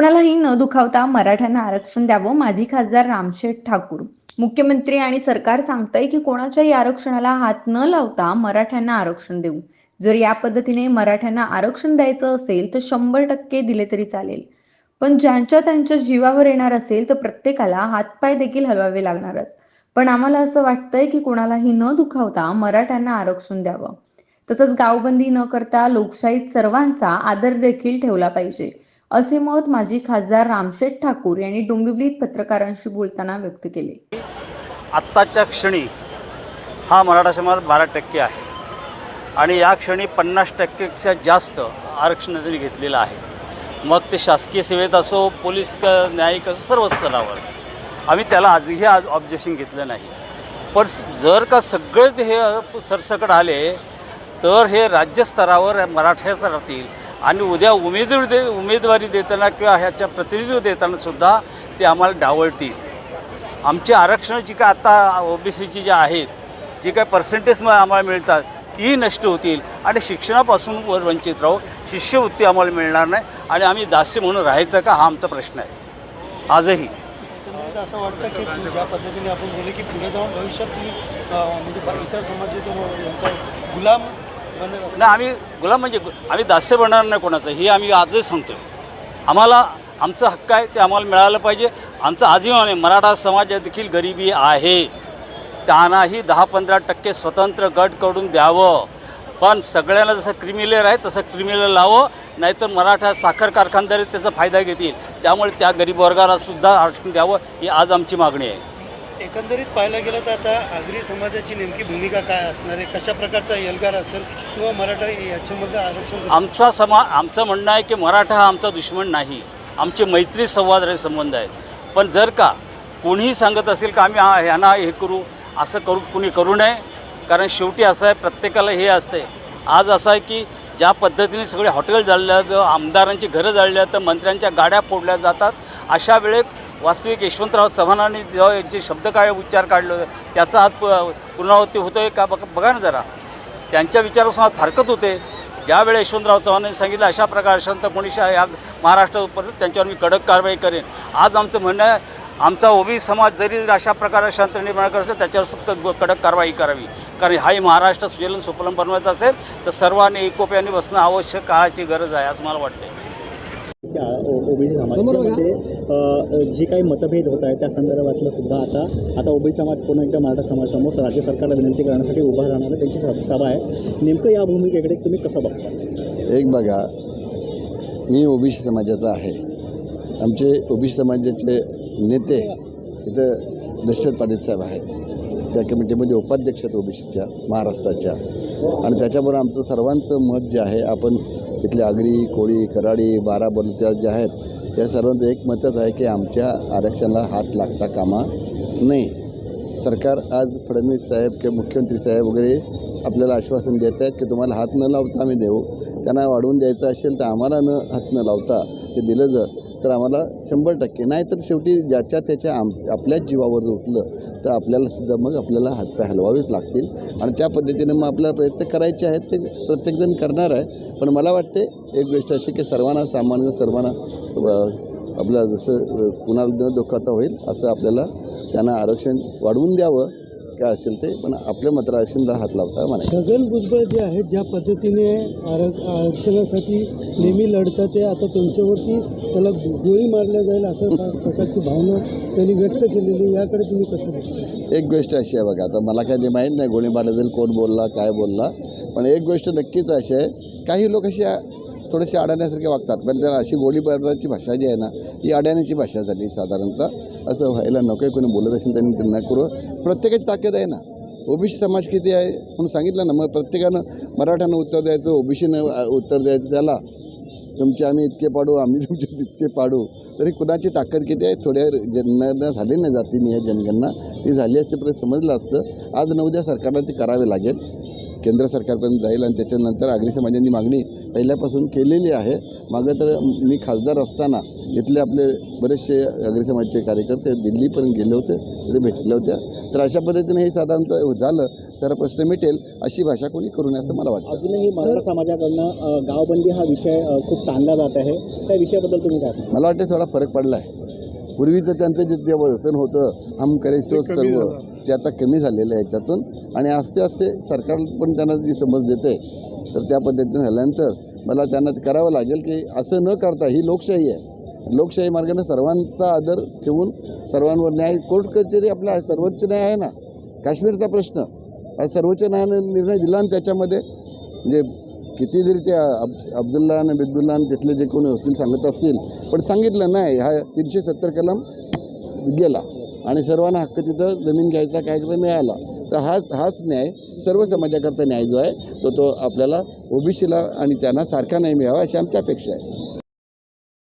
कोणालाही न दुखावता मराठ्यांना आरक्षण द्यावं माजी खासदार रामशेठ ठाकूर. मुख्यमंत्री आणि सरकार सांगताय की कोणाच्याही आरक्षणाला हात न लावता मराठ्यांना आरक्षण देऊ. जर या पद्धतीने मराठ्यांना आरक्षण द्यायचं असेल तर शंभर टक्के दिले तरी चालेल. पण ज्यांच्या त्यांच्या जीवावर येणार असेल तर प्रत्येकाला हातपाय देखील हलवावे लागणारच. पण आम्हाला असं वाटतंय की कोणालाही न दुखावता मराठ्यांना आरक्षण द्यावं. तसंच गावबंदी न करता लोकशाहीत सर्वांचा आदर देखील ठेवला पाहिजे. असे मत माजी खासदार रामशेठ ठाकूर यांनी डोंबिवलीत पत्रकारांशी बोलताना व्यक्त केले. आत्ताच्या क्षणी हा मराठा समाज बारा टक्के आहे. आणि या क्षणी पन्नास टक्केपेक्षा जास्त आरक्षण त्यांनी घेतलेलं आहे. मग ते शासकीय सेवेत असो पोलीस क न्यायिक असो सर्व स्तरावर. आम्ही त्याला आजही आज ऑब्जेक्शन घेतलं नाही. पण जर का सगळेच हे सरसकट आले तर हे राज्यस्तरावर मराठ्याच राहतील. आणि उद्या उमेदवारी दे उमेदवारी देताना किंवा ह्याच्या प्रतिनिधित्व देताना सुद्धा ते आम्हाला डावळतील आमची आरक्षण जी काय आता ओ बी सीची जी आहेत जी काय पर्सेंटेज आम्हाला मिळतात तीही नष्ट होतील. आणि शिक्षणापासून वर वंचित राहू शिष्यवृत्ती आम्हाला मिळणार नाही. आणि आम्ही दास्य म्हणून राहायचं का हा आमचा प्रश्न आहे. आजही. असं वाटतं की ज्या पद्धतीने आपण बोलले की पुढे जाऊन भविष्यात तुम्ही म्हणजे इतर समाजाचे यांचा गुलाम नाही आम्ही गुलाम म्हणजे आम्ही दास्य बनणार नाही कोणाचं हे आम्ही आजच सांगतोय. आम्हाला आमचं हक्क आहे ते आम्हाला मिळालं पाहिजे. आमचं आजीवन आहे मराठा समाजात देखील गरिबी आहे. त्यांनाही दहा पंधरा टक्के स्वतंत्र गट करून द्यावं. पण सगळ्यांना जसं क्रिमिलेअर आहे तसं क्रिमिलेअर लावं नाहीतर मराठा साखर कारखानदारी त्याचा फायदा घेतील. त्यामुळे त्या गरीब वर्गाला सुद्धा आरक्षण द्यावं ही आज आमची मागणी आहे. एकंदरीत पाहायला गेलं तर आता आगरी समाजाची नेमकी भूमिका काय असणार आहे? कशा प्रकारचा एल्गार असेल किंवा मराठा याच्यामध्ये आरक्षण आमचा समा आमचं म्हणणं आहे की मराठा हा आमचा दुश्मन नाही. आमचे मैत्री संवाद संबंध आहेत. पण जर का कोणीही सांगत असेल का आम्ही हा- ह्यांना हे करू असं करू कुणी करू नये कारण शेवटी असं आहे प्रत्येकाला हे असते. आज असं आहे की ज्या पद्धतीने सगळे हॉटेल जाळल्या आमदारांची घरं जाळल्या तर मंत्र्यांच्या गाड्या फोडल्या जातात. अशा वेळेत वास्तविक यशवंतराव चव्हाणांनी जेव्हा जे शब्द काय उच्चार काढले होते त्याचा आज प- पुनरावृत्ती होतोय का? बघ बघा ना जरा. त्यांच्या विचारापासून आज फारकत होते. ज्यावेळी यशवंतराव चव्हाणांनी सांगितलं अशा प्रकारे शांत कोणीशा या महाराष्ट्रात परत त्यांच्यावर मी कडक कारवाई करेन. आज आमचं म्हणणं आहे आमचा ओबी समाज जरी अशा प्रकारे शांत निर्माण करत असेल त्याच्यावर कडक कारवाई करावी. कारण हाही महाराष्ट्र सुजलन सुपलम बनवायचं असेल तर सर्वांनी एकोप्याने बसणं आवश्यक काळाची गरज आहे असं मला वाटते ओबीसी समाजामध्ये जी काही मतभेद होत आहेत त्या संदर्भातलं सुद्धा आता आता ओबीसी समाज पुन्हा एकदा मराठा समाजासमोर राज्य सरकारला विनंती करण्यासाठी उभा राहणार आहे. त्यांची सभ- सभा आहे. नेमकं या भूमिकेकडे तुम्ही कसं बघता? एक बघा. मी ओबीसी समाजाचा आहे. आमचे ओबीसी समाजाचे नेते इथं दशरथ पाटील साहेब आहेत. त्या कमिटीमध्ये उपाध्यक्ष आहेत ओबीसीच्या महाराष्ट्राच्या. आणि त्याच्याबरोबर आमचं सर्वांचं मत जे आहे आपण इथले आगरी कोळी कराडी बारा बलुत्या आहेत या सर्वांचं एक मतच आहे की आमच्या आरक्षणाला हात लागता कामा नाही सरकार आज फडणवीस साहेब किंवा मुख्यमंत्री साहेब वगैरे आपल्याला आश्वासन देत आहेत की तुम्हाला हात न लावता आम्ही देऊ. त्यांना वाढवून द्यायचं असेल तर आम्हाला न हात न लावता ते दिलं जर तर आम्हाला शंभर टक्के. नाही तर शेवटी ज्याच्या त्याच्या आम आपल्याच जीवावर उठलं तर आपल्याला सुद्धा मग आपल्याला हातपाय हलवावेच लागतील. आणि त्या पद्धतीने मग आपल्याला प्रयत्न करायचे आहेत ते प्रत्येकजण करणार आहे. पण मला वाटते एक गोष्ट अशी की सर्वांना सामान्य सर्वांना आपलं जसं कुणाला न दुखावता होईल असं आपल्याला त्यांना आरक्षण वाढवून द्यावं. काय असेल ते पण आपल्या मात्र आरक्षणाला हात लावता म्हणा छगन भुजबळ जे आहेत ज्या पद्धतीने आरक आरक्षणासाठी नेहमी लढतात ते आता त्यांच्यावरती त्याला गोळी मारल्या जाईल असं प्र- प्रकारची भावना त्यांनी व्यक्त केलेली आहे. याकडे तुम्ही कसं एक गोष्ट अशी आहे बघा आता मला काय ते माहीत नाही गोळी मारल्याबद्दल कोण बोलला काय बोलला पण एक गोष्ट नक्कीच अशी आहे. काही लोक अशी थोडेसे अडाण्यासारखे वागतात. पण त्याला अशी गोळी मारण्याची भाषा जी आहे ना ही अडाण्याची भाषा झाली साधारणतः. असं व्हायला नको आहे कोणी बोलत असेल त्यांनी त्यांना करू. प्रत्येकाची ताकद आहे ना. ओबीसी समाज किती आहे म्हणून सांगितलं ना मग प्रत्येकानं मराठ्यानं उत्तर द्यायचं ओबीसीनं उत्तर द्यायचं त्याला. तुमचे आम्ही इतके पाडू आम्ही तुमचे तितके पाडू. तरी कुणाची ताकद किती आहे? थोड्या जनगणना झाली ना जातीने या जनगणना. ती झाली असते समजलं असतं. आज न उद्या सरकारला ते करावे लागेल. केंद्र सरकारपर्यंत जाईल आणि त्याच्यानंतर आगरी समाजांनी मागणी पहिल्यापासून केलेली आहे. मागं तर मी खासदार असताना इथले आपले बरेचसे आगरी समाजाचे कार्यकर्ते दिल्लीपर्यंत गेले होते तिथे भेटले होत्या. तर अशा पद्धतीने हे साधारणतः झालं तर प्रश्न मिटेल अशी भाषा कोणी करू नये असं मला वाटतं. अजूनही मराठा समाजाकडनं गावबंदी हा विषय खूप ताणला जात आहे. त्या विषयाबद्दल तुम्ही काय? मला वाटतं थोडा फरक पडला आहे पूर्वीचं त्यांचं जे जे वर्तन होतं हम करे सो सर्व. ते आता कमी झालेलं आहे याच्यातून आणि आस्ते आस्ते सरकार पण त्यांना जी समज देते तर त्या पद्धतीने झाल्यानंतर मला त्यांना ते करावं लागेल की असं न करता ही लोकशाही आहे. लोकशाही मार्गाने सर्वांचा आदर ठेवून सर्वांवर न्याय कोर्ट कचेरी आपला सर्वोच्च न्याय आहे ना? काश्मीरचा प्रश्न. आज सर्वोच्च न्यायालयाने निर्णय दिला आणि त्याच्यामध्ये म्हणजे किती जरी ते अब अब्दुल्ला आणि बिब्दुल्ला आणि तिथले जे कोणी असतील सांगत असतील पण सांगितलं नाही. हा तीनशे सत्तर कलम गेला. आणि सर्वांना हक्क तिथं जमीन घ्यायचा काय करायचा मिळाला तर हाच हाच न्याय सर्व समाजाकरता न्याय जो आहे तो तो आपल्याला ओबीसीला आणि त्यांना सारखा न्याय मिळावा अशी आमची अपेक्षा आहे.